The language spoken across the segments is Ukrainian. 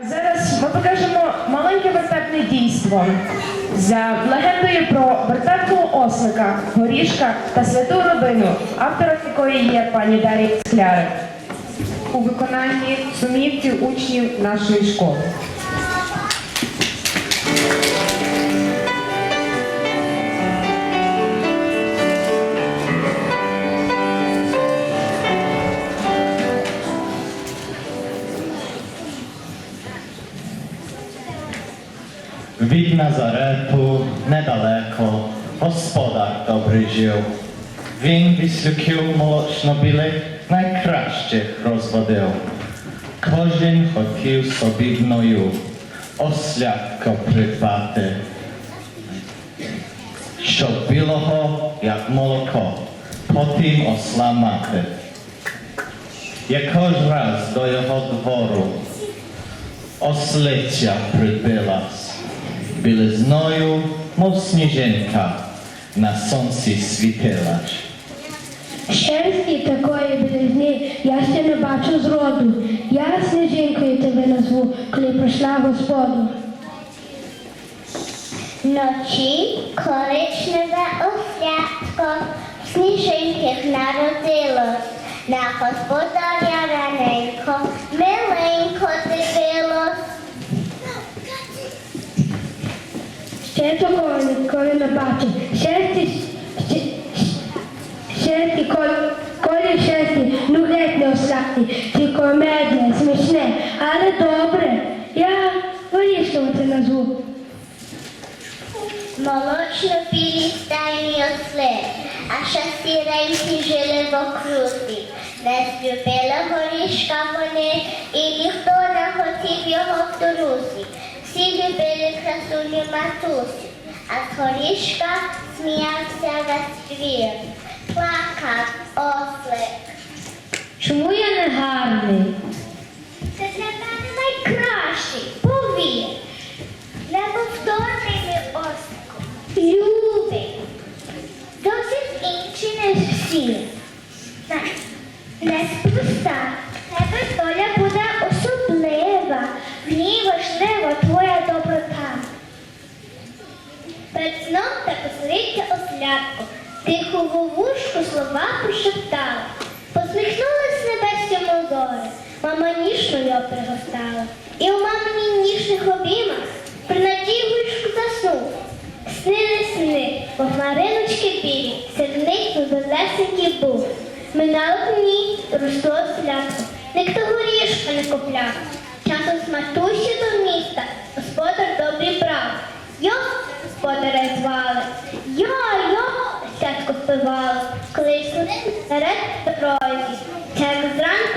А зараз ми покажемо маленьке вертепне дійство за легендою про вертепного ослика, горішка та святу родину, автором якої є пані Дар'я Склярик у виконанні сумівців учнів нашої школи. Від Назарету недалеко господар добрий жив. Він віслюків молочнобілих найкращих розводив. Кожен хотів собі гною ослятко придбати, щоб білого, як молоко, потім осла мати. Якось раз до його двору ослиця прибилась, білизною, мов сніжинка, на сонці світилась. Шерсті такої білизни я ще не бачу зроду. Я сніжинкою тебе назву, коли прийшла господу. Вночі коричневе ослятко в сніжинках народилось. На господаря раненько, миленько дивилось. Ще такого ніколи не бачив. Шерсті, шерсті, колі шерсті, ну геть не осляти. Ти комедія, смішне, але добре. Я горішком це назву. Молочно-білі стайні осли, а сіренькі жили в окрузі. Не злюбили горішка вони, і ніхто не хотів його в. Всі любили красуню матусю, а з горішка сміявся весь двір. Плакав ослик. Чому я не гарний? Це для мене найкращий, повір. Неповторний ослику. Любий. Зовсім інші не всі. Знаєш, Неспроста. Тебе доля буде та посередня ослядку, тихо вовушку слова прошептала. Посміхнулась з небес мама ніжно його пригостала. І у мамині ніжних обіймах при надігушку заснув. Снили сни, бо хмариночки білі, серед них веселесенький був. Минали дні, росло слядко, ніхто горішка не купляв. Часом з матусі до міста господар брав. Його господаря звали. Йо, йо, сядко впивали, коли йшли дорозі, це як зранку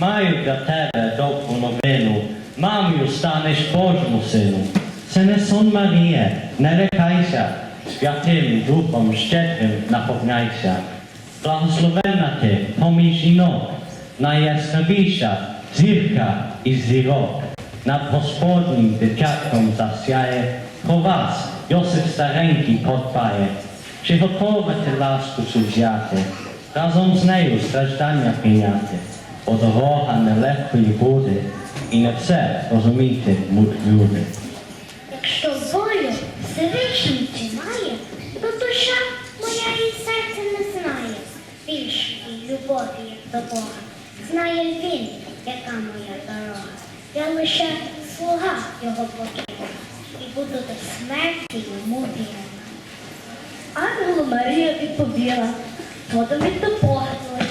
Маю для тебе добру новину, мамою станеш Божому сину. Це не сон Марія, не лякайся, святим Духом щедрим наповняйся. Благословенна ти поміж жінок, найяскравіша зірка із зірок. Над Господнім дитятком засяє, про вас Йосип старенький подбає. Чи готова ти ласку цю взяти, разом з нею страждання прийняти? Бо дорога нелегкою буде, і не все розуміти будуть люди. Якщо волю Всевишній має, то душа моя і серце не знає більшої любові, як до Бога. Знає він, яка моя дорога. Я лише слуга його покину і буду до смерті йому вірена. Ангелу Марія відповіла, згодом від допогнули.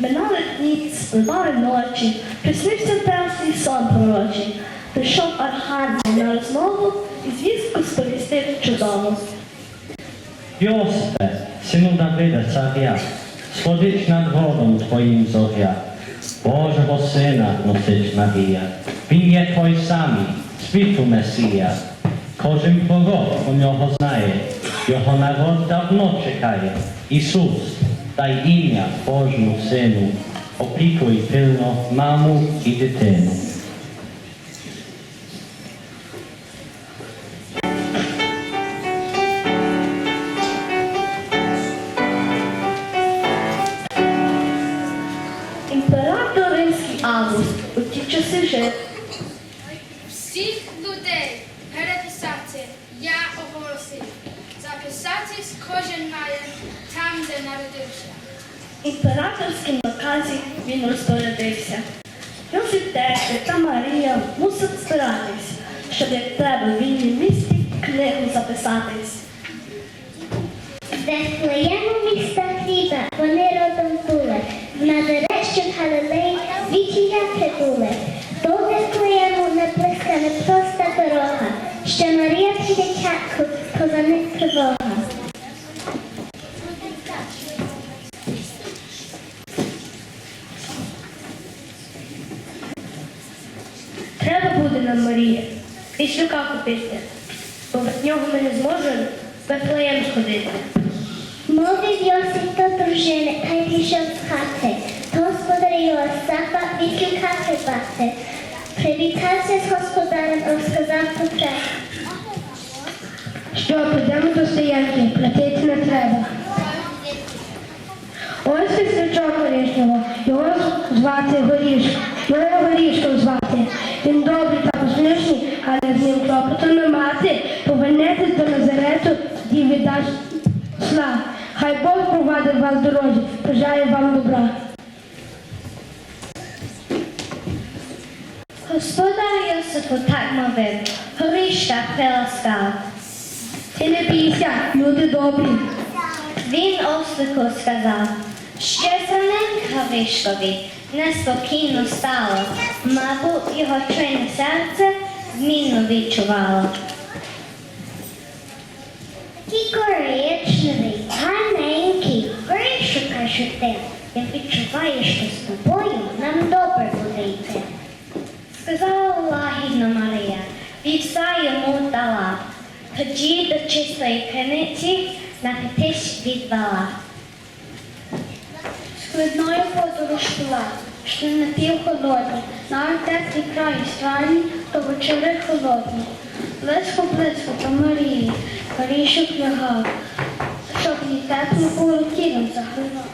Минали дні, спливали ночі, приснився певний сон пророчий. Прийшов архангел на розмову і звістку сповістив чудову. Йосипе, сину Давида царя, сходить над гором твоїм зоря. Божого Сина носить Марія. Він є той самий, світу Месія. Кожен пророк у нього знає, його народ давно чекає. Ісус, дай ім'я Божому Сину, опікуй пильно маму і дитину. Він розпорядився. Йосип Тесля та Марія мусить збиратись, щоб як треба в вільній місті книгу записатись. З Вифлеєму міста хліба вони родом були, в Назарещі в Галилеї звідтіля прибули. До Вифлеєму не близька, не проста дорога, що Марія при дитятку поза них тривога. Треба буде нам Марія віслюка купити, бо без нього ми не зможемо в Вифлеєм сходити. Мовив Йосип до дружини, та й пішов з хати. То господар Йосафа віслюка придбати. Привітався з господарем, розказав про те. Що, підемо до стоянки, платити не треба. Ось віслючок горішнього, його звати Горішко, його Горішком звати. Він добрий та послушний, але з ним клопоту не мати. Повернетесь до Назарету, тоді віддасть слав. Хай Бог провадить вас дорозі, бажаю вам добра. Господар Йосипу так мовив, горішка приласкав. Ти не бійся, люди добрі. Він ослику сказав, що ним горішкові неспокійно стало, мабуть, його чуйне серце змінно відчувало. Такий коричневий, гарненький, горішок каже ти, я відчуваю, що з тобою нам добре буде йти. Сказала лагідно Марія, вівса йому дала. Тоді до чистої криниці напитись відвела. Складною подорож була, що не півхолодні, на теплі краї странні, то вечори холодні. Близько, близько до Марії, горішок лягав, щоб їй тепло було тілом загрівав.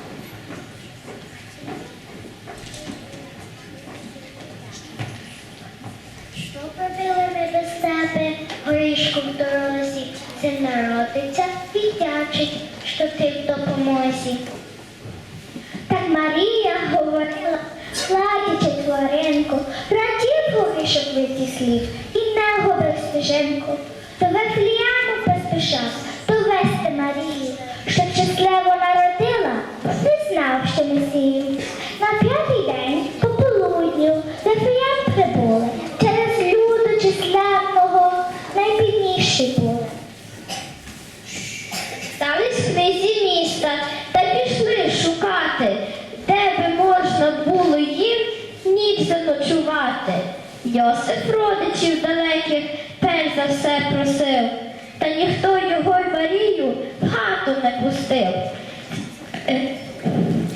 Що робили ми без тебе, горішку в дорозі? Син народиться, віддячить, що ти в допомозі. Так Марія говорила, платячи тваринку, радів повішок від слів і не губив стежинку. До Вифліяну поспішав Йосип родичів далеких перш за все просив, та ніхто його й Марію в хату не пустив.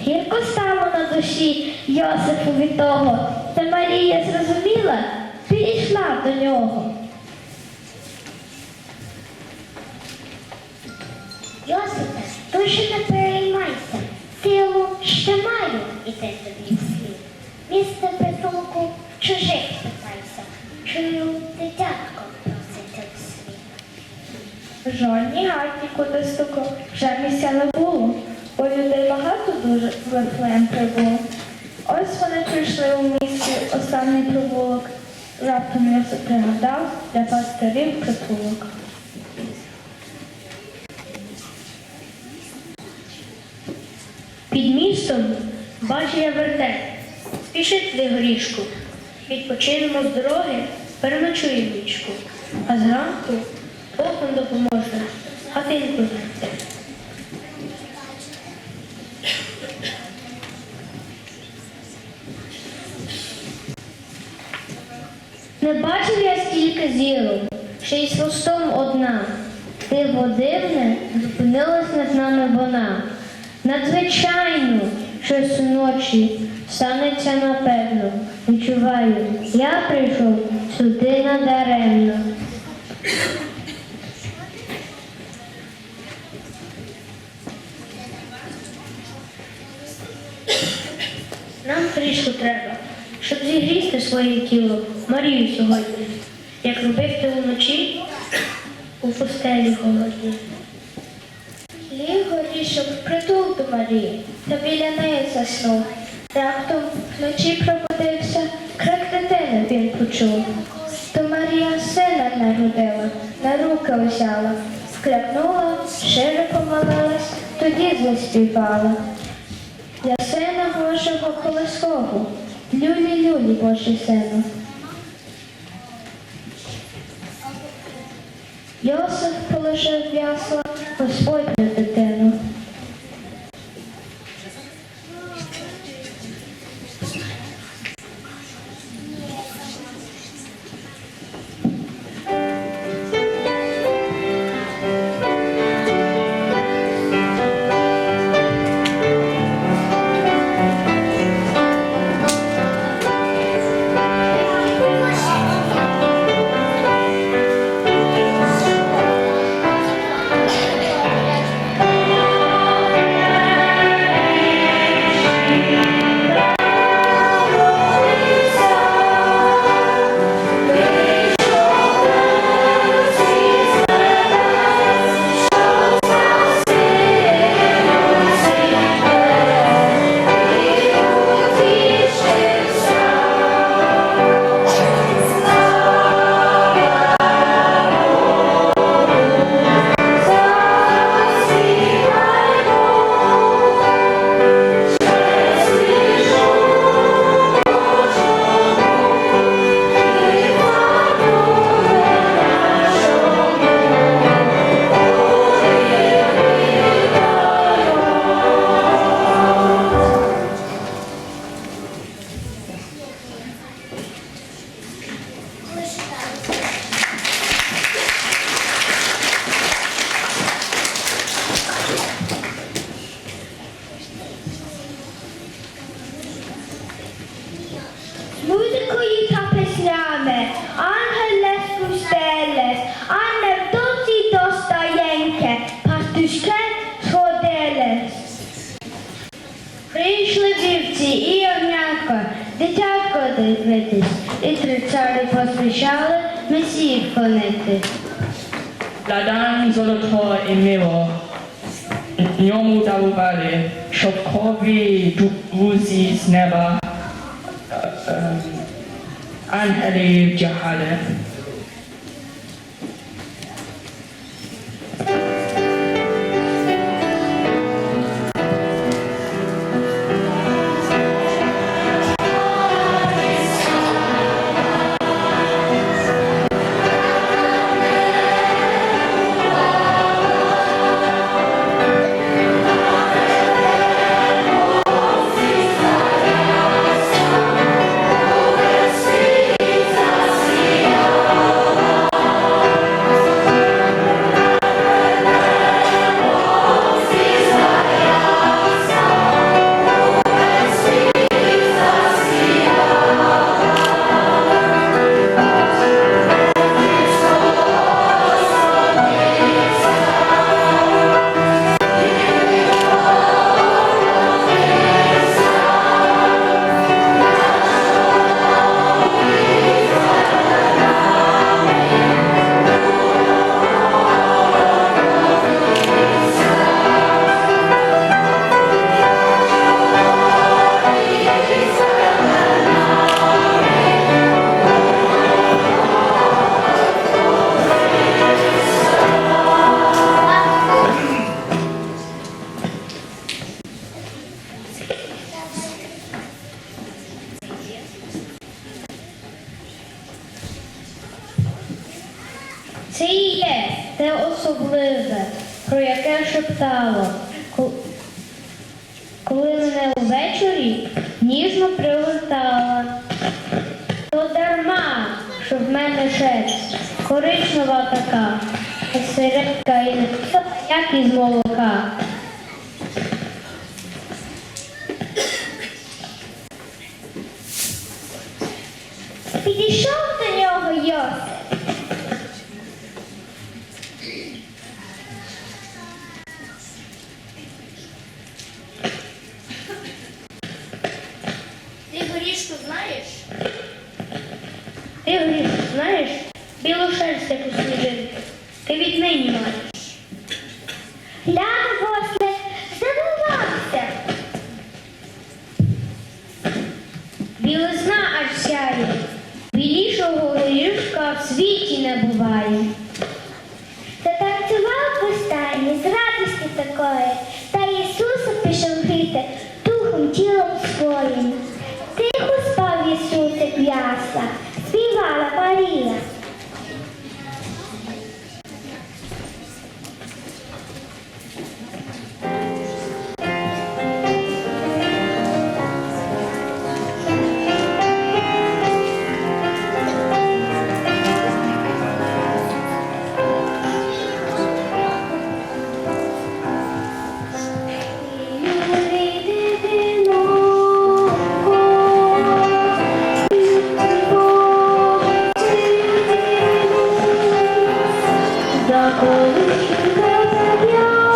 Гірко стало на душі Йосипу від того, та Марія зрозуміла, підійшла до нього. Йосипе, дуже не переймайся, силу ще маю іти тобі вслід. Місце притулку чужих чую дитятко проситься у світ. Жодній хаті куди стуку вже місця не було, бо людей багато дуже в прибуло. Ось вони прийшли у місті останній провулок. Раптом Йосип пригадав для пастирів притулок. Під містом бачив вертеп. Спішить твій горішку. Відпочинемо з дороги, переночуємо нічку. А зранку Бог нам допоможе хатинку знайти. Не бачив я стільки зірок, ще й з хвостом одна. Диво дивне, зупинилась над нами вона. Надзвичайно, щось уночі станеться напевно. Відчуваю, я прийшов сюди надаремно. Нам трішку треба, щоб зігрісти своє тіло Марію сьогодні, як робив ти вночі у постелі холодні. Ліг горішок притул до Марії, та біля неї заснув. Раптом вночі пробудився, крик дитини він почув. То Марія сина народила, на руки взяла, склякнула, широ помолилась, тоді заспівала. Для сина Божого колесову, люлі люлі Божий сину. Йосиф положив в ясла Господню alev cehalet коли мене ввечері ніжно привертала, То дарма, що в мене шерсть коричнева така, середка і не як із молока. Zé Bubaia. 我们寻找在飘。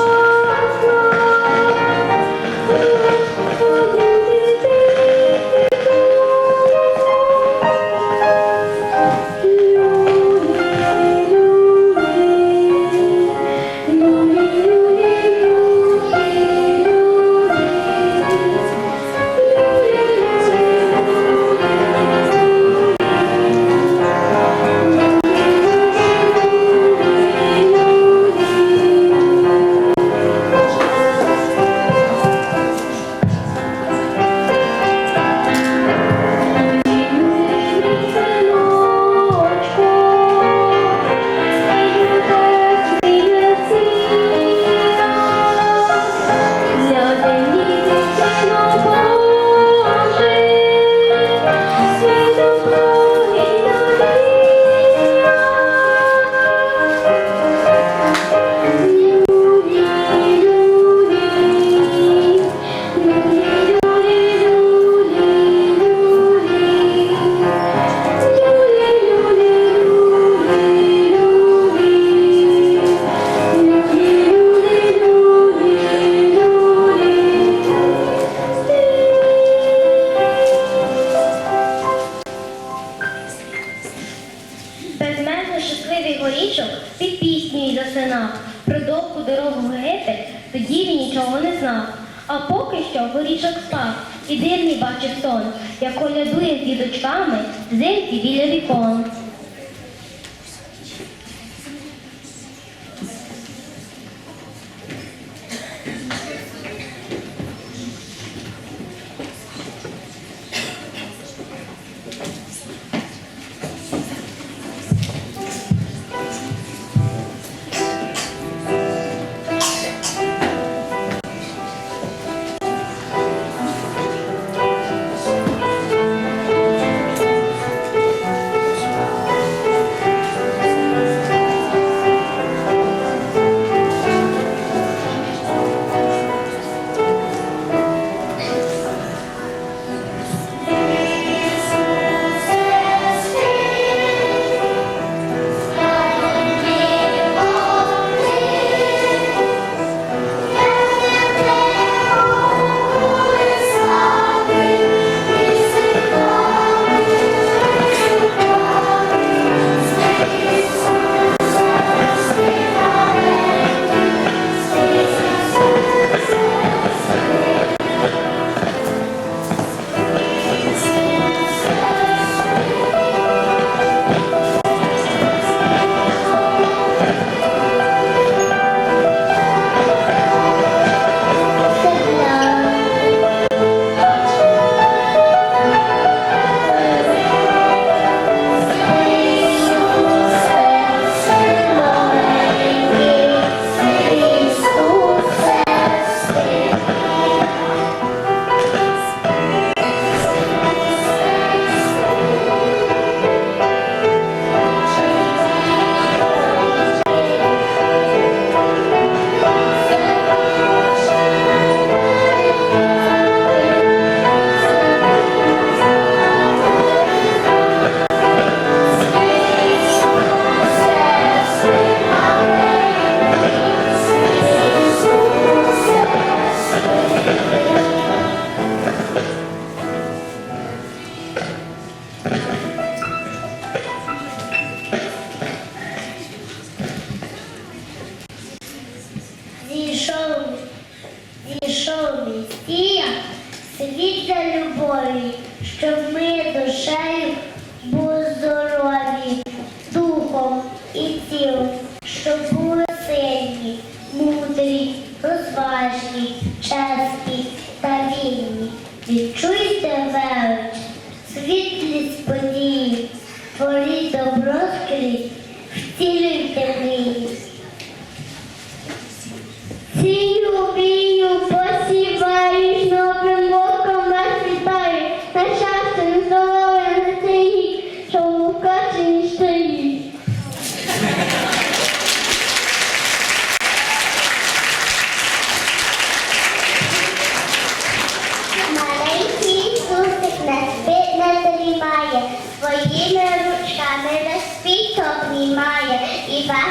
zevk diliyle bir kont.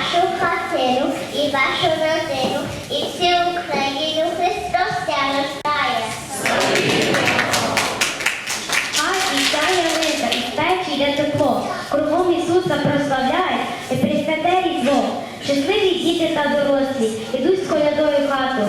Вашу хатину, і вашу родину, і всю Україну Христос ся рождає. Хай вітає риса, і печі йде тепло. Кругом Ісуса прославляють і присвяте різдво. Щасливі діти та дорослі ідуть з колядою хату.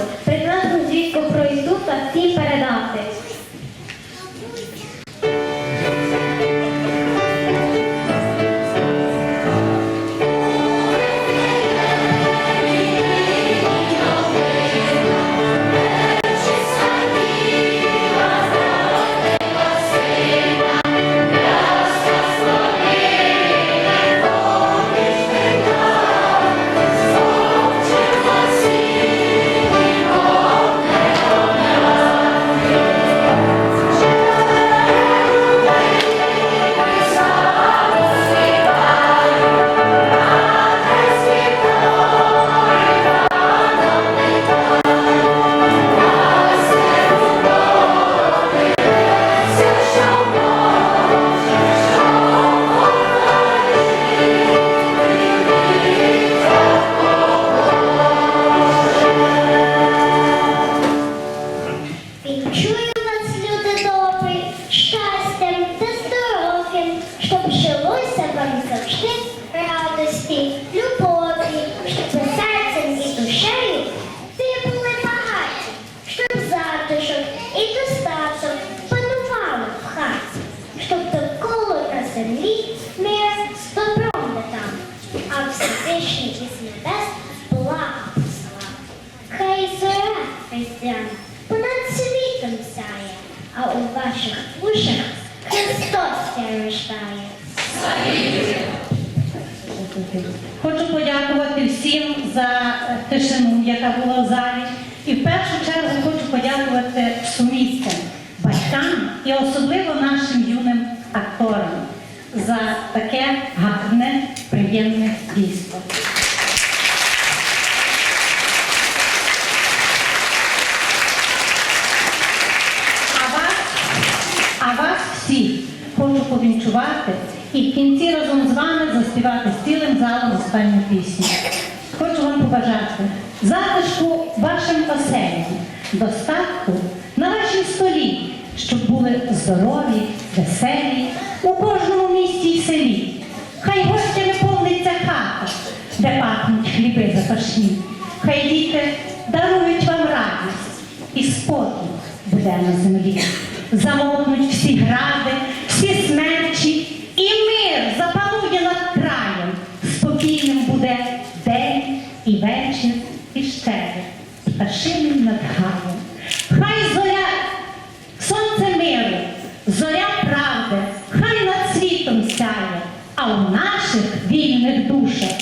Пісню. Хочу вам побажати затишку вашим оселям, достатку на вашій столі, щоб були здорові, веселі у кожному місті й селі. Хай гостями повниться хата, де пахнуть хліби запашні. Хай діти дарують вам радість і спокій буде на землі. Замовкнуть всі гради, всі смерчі, і мир буде день і вечір, і щедрий, пташиним над гамом. Хай зоря, сонце миру, зоря правди, хай над світом сяє, а у наших вільних душах